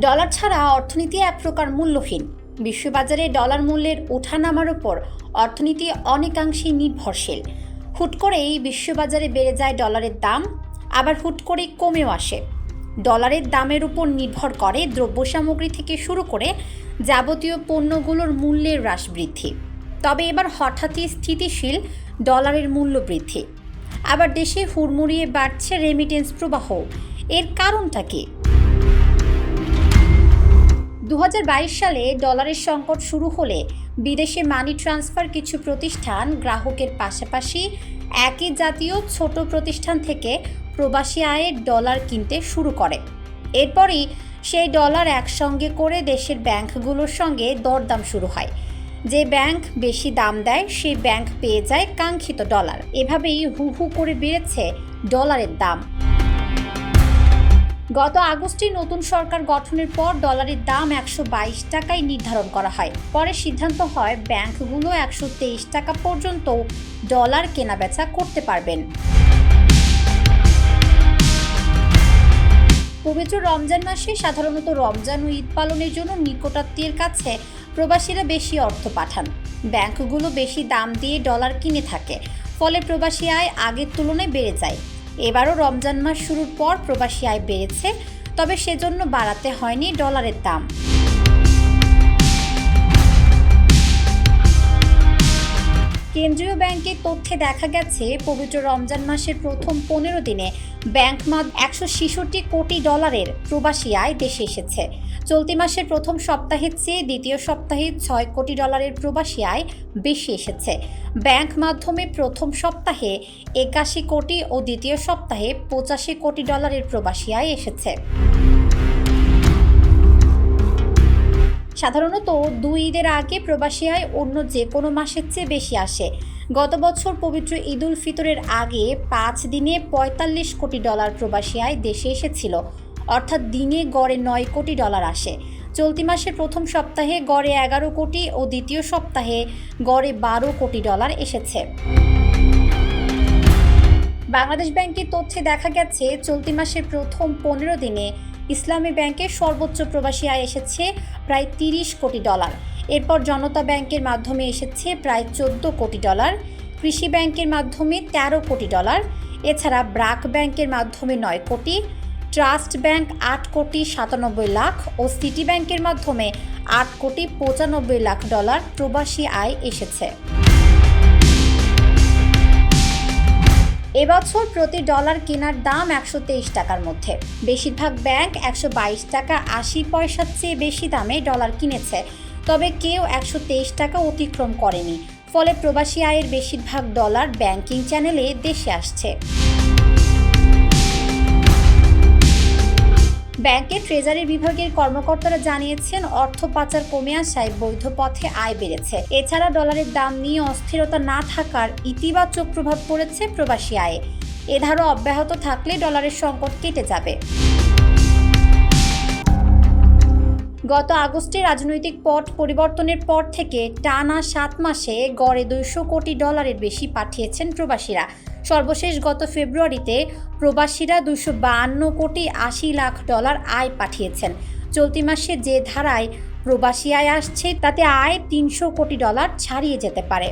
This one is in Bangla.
ডলার ছাড়া অর্থনীতি এক প্রকার মূল্যহীন। বিশ্ববাজারে ডলার মূল্যের ওঠানামার উপর অর্থনীতি অনেকাংশেই নির্ভরশীল। হুট করেই বিশ্ববাজারে বেড়ে যায় ডলারের দাম, আবার হুট করে কমেও আসে। ডলারের দামের উপর নির্ভর করে দ্রব্য সামগ্রী থেকে শুরু করে যাবতীয় পণ্যগুলোর মূল্যের হ্রাস বৃদ্ধি। তবে এবার হঠাৎই স্থিতিশীল ডলারের মূল্য বৃদ্ধি। আবার দেশে হুড়মুড়িয়ে বাড়ছে রেমিটেন্স প্রবাহ এর কারণটা কি? সালে ডলারের সংকট শুরু হলে বিদেশে মানি ট্রান্সফার কিছু প্রতিষ্ঠান গ্রাহকের পাশাপাশি একই জাতীয় ছোট প্রতিষ্ঠান থেকে প্রবাসী আয়ের ডলার কিনতে শুরু করে। এরপরই সেই ডলার একসঙ্গে করে দেশের ব্যাংকগুলোর সঙ্গে দরদাম শুরু হয়। যে ব্যাংক বেশি দাম দেয়, সেই ব্যাংক পেয়ে যায় কাঙ্ক্ষিত ডলার। এভাবেই হু হু করে বেড়েছে ডলারের দাম। গত আগস্টে নতুন সরকার গঠনের পর ডলারের দাম একশো বাইশ টাকায় নির্ধারণ করা হয়। পরে সিদ্ধান্ত হয় ব্যাংকগুলো একশো তেইশ টাকা পর্যন্ত ডলার কেনাবেচা করতে পারবেন। পবিত্র রমজান মাসে সাধারণত রমজান ও ঈদ পালনের জন্য নিকটাত্মীয়ের কাছে প্রবাসীরা বেশি অর্থ পাঠান। ব্যাংকগুলো বেশি দাম দিয়ে ডলার কিনে থাকে। ফলে প্রবাসী আয় আগের তুলনায় বেড়ে যায়। এবারও রমজান মাস শুরুর পর প্রবাসী আয় বেড়েছে তবে সেজন্য বাড়াতে হয়নি ডলারের দাম। কেন্দ্রীয় ব্যাংকের তথ্যে দেখা গেছে, পবিত্র রমজান মাসের প্রথম পনেরো দিনে ব্যাংক মাদ একশো ছেষট্টি কোটি ডলারের প্রবাসী আয় দেশে এসেছে। চলতি মাসের প্রথম সপ্তাহের চেয়ে দ্বিতীয় সপ্তাহে ছয় কোটি ডলারের প্রবাসী আয় বেশি এসেছে। ব্যাংক মাধ্যমে প্রথম সপ্তাহে একাশি কোটি ও দ্বিতীয় সপ্তাহে পঁচাশি কোটি ডলারের প্রবাসী আয় এসেছে। সাধারণত দুই ঈদের আগে প্রবাসী আয় অন্য যে কোনো মাসের চেয়ে বেশি আসে। গত বছর পবিত্র ঈদ উল ফিতরের আগে পাঁচ দিনে পঁয়তাল্লিশ কোটি ডলার প্রবাসী আয় দেশে এসেছিল, অর্থাৎ দিনে গড়ে নয় কোটি ডলার আসে। চলতি মাসের প্রথম সপ্তাহে গড়ে এগারো কোটি ও দ্বিতীয় সপ্তাহে গড়ে বারো কোটি ডলার এসেছে। বাংলাদেশ ব্যাংকের তথ্যে দেখা গেছে, চলতি মাসের প্রথম পনেরো দিনে ইসলামী ব্যাংকের সর্বোচ্চ প্রবাসী আয় এসেছে প্রায় তিরিশ কোটি ডলার। এরপর জনতা ব্যাংকের মাধ্যমে এসেছে প্রায় চোদ্দ কোটি ডলার, কৃষি ব্যাংকের মাধ্যমে ১৩ কোটি ডলার, এছাড়া ব্রাক ব্যাংকের মাধ্যমে নয় কোটি, ট্রাস্ট ব্যাংক আট কোটি সাতানব্বই লাখ ও সিটি ব্যাংকের মাধ্যমে আট কোটি পঁচানব্বই লাখ ডলার প্রবাসী আয় এসেছে। এবছর প্রতি ডলার কেনার দাম একশো তেইশ টাকার মধ্যে। বেশিরভাগ ব্যাংক একশো বাইশ টাকা আশি পয়সার চেয়ে বেশি দামে ডলার কিনেছে, তবে কেউ একশো তেইশ টাকা অতিক্রম করেনি। ফলে প্রবাসী আয়ের বেশিরভাগ ডলার ব্যাংকিং চ্যানেলে দেশে আসছে। ব্যাংকের ট্রেজারি বিভাগের কর্মকর্তারা জানিয়েছেন, অর্থ পাচার কমে আসায় বৈধ পথে আয় বেড়েছে। এছাড়া ডলারের দাম নিয়ে অস্থিরতা না থাকার ইতিবাচক প্রভাব পড়েছে প্রবাসী আয়ে। এ ধারা অব্যাহত থাকলে ডলারের সংকট কেটে যাবে। গত আগস্টে রাজনৈতিক পট পরিবর্তনের পর থেকে টানা সাত মাসে গড়ে দুইশো কোটি ডলারের বেশি পাঠিয়েছেন প্রবাসীরা। সর্বশেষ গত ফেব্রুয়ারিতে প্রবাসীরা দুশো বাহান্ন কোটি আশি লাখ ডলার আয় পাঠিয়েছেন। চলতি মাসে যে ধারায় প্রবাসী আয় আসছে, তাতে আয় তিনশো কোটি ডলার ছাড়িয়ে যেতে পারে।